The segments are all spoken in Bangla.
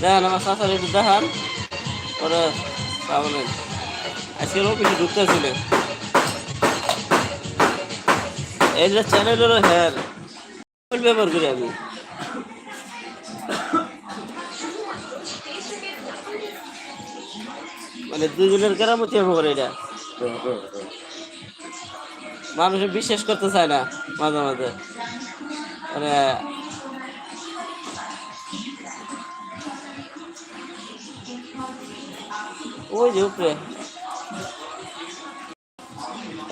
দেখেন আমার চাচার একটু দেখান। পরে সামনে আজকে অফিসে ঢুকতেছিল এই যে চ্যানেলের হ্যার ব্যবহার করি আমি। মানে দুজনের কেরামতি হবে করে এটা। মানুষ বিশ্বাস করতে চায় না, মাঝে মাঝে। মানে ওই যে উপরে।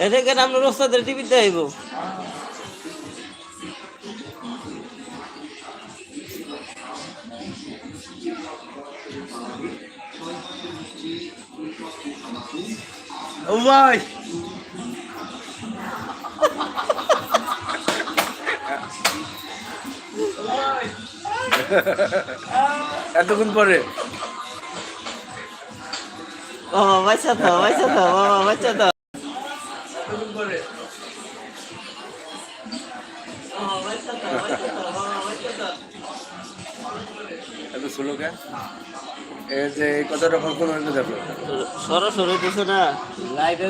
এদিকে আমরা রোস্তাদের টিভিতে আইব। ও ভাই এতক্ষণ পরে। বাবা বাচ্চা তো বাচ্চা তো বাবা বাচ্চা তো সরাসরি দিছে না লাইভে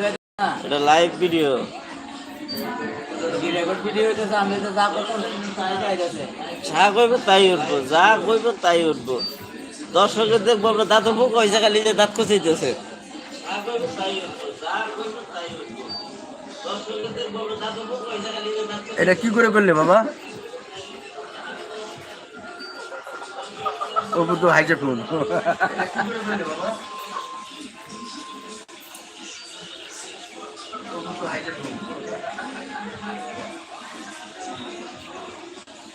এটা লাইভ ভিডিও যা তাই যাইতেছে যা কইবে তাই উঠবো যা কইবে তাই উঠবো দর্শকের দেখব আমরা দাঁত এটা কি করে করলে বাবা? ও তো হাইজে ফোন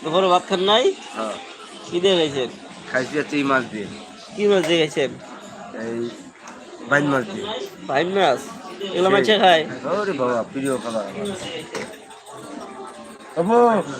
দুপুরে ভাত খান নাই? হ্যাঁ। কি দিয়ে খাইছেন? খাইছি হচ্ছে এই মাছ দিয়ে। কি মাছ দিয়ে খাইছেন? এই বাইন মাছ দিয়ে বাইন মাছ? এগুলো মাছে খায়? ওরে বাবা প্রিয় খাবার আমার বাবু